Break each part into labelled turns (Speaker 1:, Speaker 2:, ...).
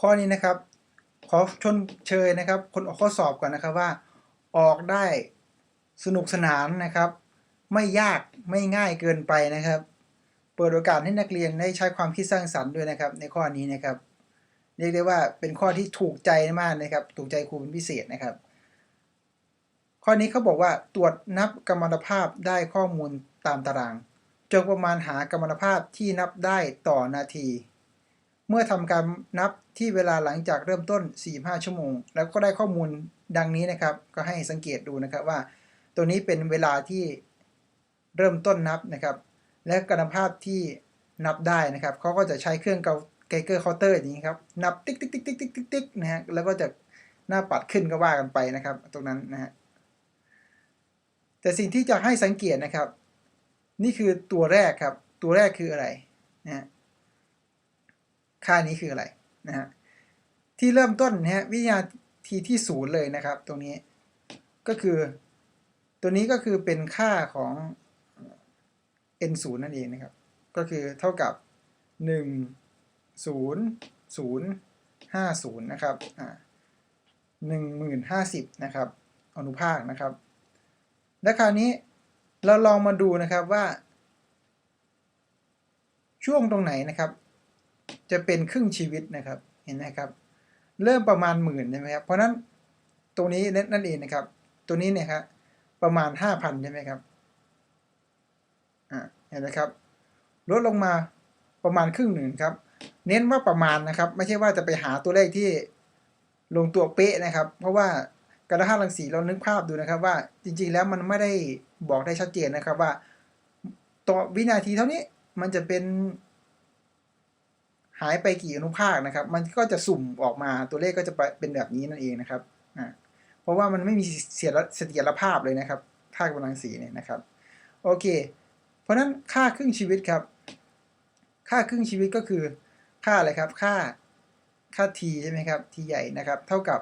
Speaker 1: ข้อนี้นะครับ ขอชนเชยนะครับ คนออกข้อสอบก่อนนะครับว่า ออกได้สนุกสนานนะครับ ไม่ยากไม่ง่ายเกินไปนะครับ เปิดโอกาสให้นักเรียนได้ใช้ความคิดสร้างสรรค์ด้วยนะครับ ในข้อนี้นะครับเรียกได้ว่าเป็นข้อที่ถูกใจมากนะครับ ถูกใจครูเป็นพิเศษนะครับ ข้อนี้เขาบอกว่าตรวจนับกำมลภาพได้ข้อมูลตามตารางจงประมาณหากำมลภาพที่นับได้ต่อนาที เมื่อทำการนับที่เวลาหลังจากเริ่มต้น 45 ชั่วโมง แล้วก็ได้ข้อมูลดังนี้นะครับ ก็ให้สังเกตดูนะครับว่า ตัวนี้เป็นเวลาที่เริ่มต้นนับนะครับ และกำมลภาพที่นับได้นะครับเขาก็จะใช้เครื่องเกาไกเกอร์เคาน์เตอร์อย่างนี้ครับนับติ๊กติ๊กติ๊กติ๊กติ๊กติ๊กติ๊กนะฮะแล้วก็จะหน้าปัดขึ้นก็ว่ากันไปนะครับ ตรงนั้นนะฮะแต่สิ่งที่จะให้สังเกตนะครับ นี่คือตัวแรกครับ ตัวแรกคืออะไรนะฮะ ค่านี้คืออะไรนะฮะที่เริ่มต้นนะฮะวิทยาทีที่ศูนย์เลยนะครับ ตรงนี้ก็คือ ตัวนี้ก็คือเป็นค่าของ n 0นั่นเองนะครับ ก็คือเท่ากับ 1 0 0 5 0นะครับอ่าหนึ่งหมื่นห้าสิบนะครับอนุภาคนะครับ และคราวนี้เราลองมาดูนะครับว่า ช่วงตรงไหนนะครับ จะเป็นครึ่งชีวิตนะครับเห็นไหมครับ เริ่มประมาณหมื่นใช่ไหมครับเพราะนั้นตรงนี้นั่นเองนะครับ ตัวนี้เนี่ยครับประมาณห้าพันใช่ไหมครับอ่าเห็นไหมครับลดลงมาประมาณครึ่งหนึ่งครับ เน้นว่าประมาณนะครับ ไม่ใช่ว่าจะไปหาตัวเลขที่ลงตัวเป๊ะนะครับ เพราะว่าการธาตุรังสีเรานึกภาพดูนะครับ ว่าจริงๆแล้วมันไม่ได้บอกได้ชัดเจนนะครับว่าต่อวินาทีเท่านี้มันจะเป็น หายไปกี่อนุภาคนะครับ มันก็จะสุ่มออกมาตัวเลขก็จะเป็นแบบนี้นั่นเองนะครับเพราะว่ามันไม่มีเสียเสถียรภาพเลยนะครับธากำลังสีเนี่ยนะครับโอเค เพราะฉะนั้นค่าครึ่งชีวิตครับ ค่าครึ่งชีวิตก็คือค่าอะไรครับ ค่าค่า t ใช่ไหมครับ t ใหญ่นะครับ เท่ากับ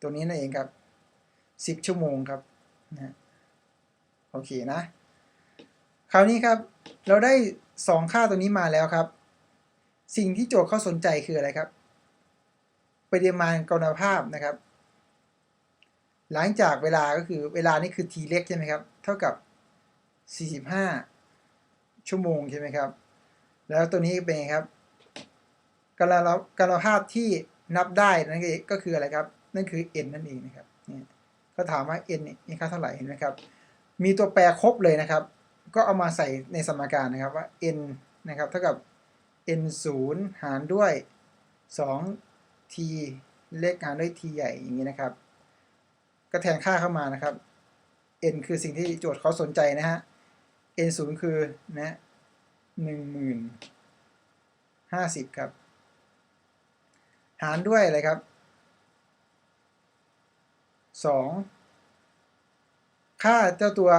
Speaker 1: ตัวนี้นั่นเองครับ 10 ชั่วโมงครับนะโอเคนะ คราวนี้ครับ เราได้ 2 ค่าตัวนี้มาแล้วครับ สิ่งที่โจทย์เขาสนใจคืออะไรครับ ปริมาณกรณภาพนะครับ หลังจากเวลาก็คือเวลานี่คือ t เล็กใช่ไหมครับ เท่ากับ 45 ชั่วโมงใช่ไหมครับ แล้วตัวนี้เป็นไงครับกรณกรณภาพที่นับได้นั่นก็คืออะไรครับ นั่นคือ n นั่นเองนะครับเนี่ยเขาถามว่า n นี่ค่าเท่าไหร่เห็นไหมครับ มีตัวแปรครบเลยนะครับ ก็เอามาใส่ในสมการนะครับว่า n นะครับเท่ากับ n 0หารด้วย 2 t เล็กหารด้วย t ใหญ่อย่างนี้นะครับ ก็แทนค่าเข้ามานะครับ n คือสิ่งที่โจทย์เขาสนใจนะฮะ n 0คือนะหนึ่งหมื่นห้าสิบครับ หารด้วยอะไรครับสองค่าเจ้าตัว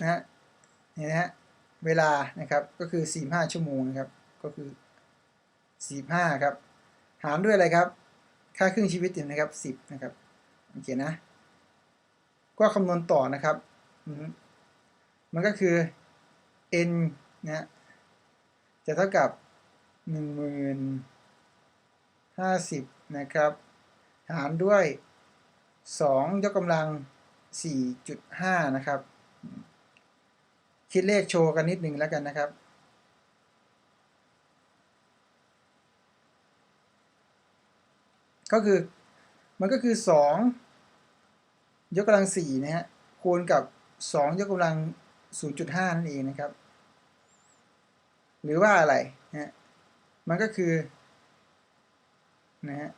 Speaker 1: นะฮะนี่นะฮะเวลานะครับก็คือสี่ห้าชั่วโมงนะครับ ก็คือ สี่ห้าครับหารด้วยอะไรครับ ค่าครึ่งชีวิตนะครับสิบนะครับโอเคนะ ก็คำนวณต่อนะครับมันก็คือ n นะจะเท่ากับหนึ่งหมื่นห้าสิบนะครับ หารด้วยสองยกกำลังสี่จุดห้านะครับ คิดเลขโชว์กันนิดหนึ่งแล้วกันนะครับ ก็คือมันก็คือสองยกกำลังสี่นะฮะคูณกับสองยกกำลังศูนย์จุดห้านั่นเองนะครับ หรือว่าอะไรนะมันก็คือนะฮะ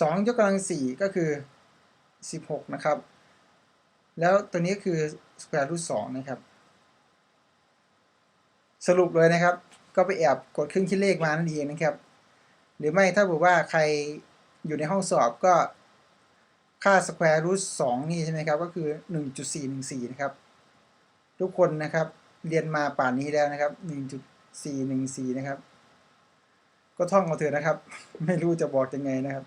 Speaker 1: สองยกกำลังสี่ก็คือสิบหกนะครับ แล้วตัวนี้คือสแควร์รูทสองนะครับ สรุปเลยนะครับ ก็ไปแอบกดเครื่องคิดเลขมานั่นเองนะครับ หรือไม่ถ้าบอกว่าใครอยู่ในห้องสอบก็ค่าสแควร์รูทสองนี่ใช่ไหมครับ ก็คือหนึ่งจุดสี่หนึ่งสี่นะครับ ทุกคนนะครับเรียนมาป่านนี้แล้วนะครับหนึ่งจุดสี่หนึ่งสี่นะครับ ก็ท่องเอาเถอะนะครับ ไม่รู้จะบอกยังไงนะครับ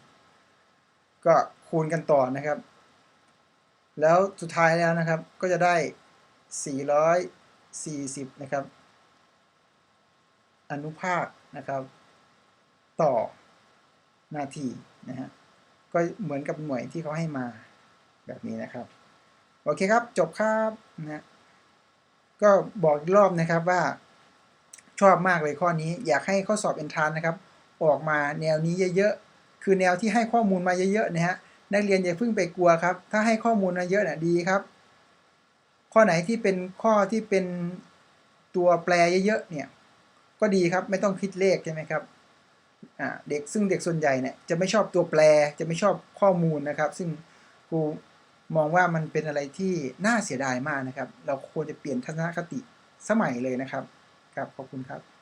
Speaker 1: ก็คูณกันต่อนะครับ แล้วสุดท้ายแล้วนะครับก็จะได้สี่ร้อยสี่สิบนะครับ อนุภาคนะครับ ต่อนาทีนะฮะก็เหมือนกับหน่วยที่เขาให้มาแบบนี้นะครับ โอเคครับจบครับนะฮะก็บอกอีกรอบนะครับว่าชอบมากเลยข้อนี้ อยากให้ข้อสอบเอนทานนะครับ ออกมาแนวนี้เยอะๆ คือแนวที่ให้ข้อมูลมาเยอะๆนะฮะนักเรียนอย่าเพิ่งไปกลัวครับ ถ้าให้ข้อมูลมาเยอะน่ะดีครับ ข้อไหนที่เป็นข้อที่เป็นตัวแปรเยอะๆเนี่ยก็ดีครับไม่ต้องคิดเลขใช่ไหมครับ เด็กซึ่งเด็กส่วนใหญ่เนี่ยจะไม่ชอบตัวแปรจะไม่ชอบข้อมูลนะครับ ซึ่งครูมองว่ามันเป็นอะไรที่น่าเสียดายมากนะครับ เราควรจะเปลี่ยนทัศนคติสมัยเลยนะครับครับขอบคุณครับ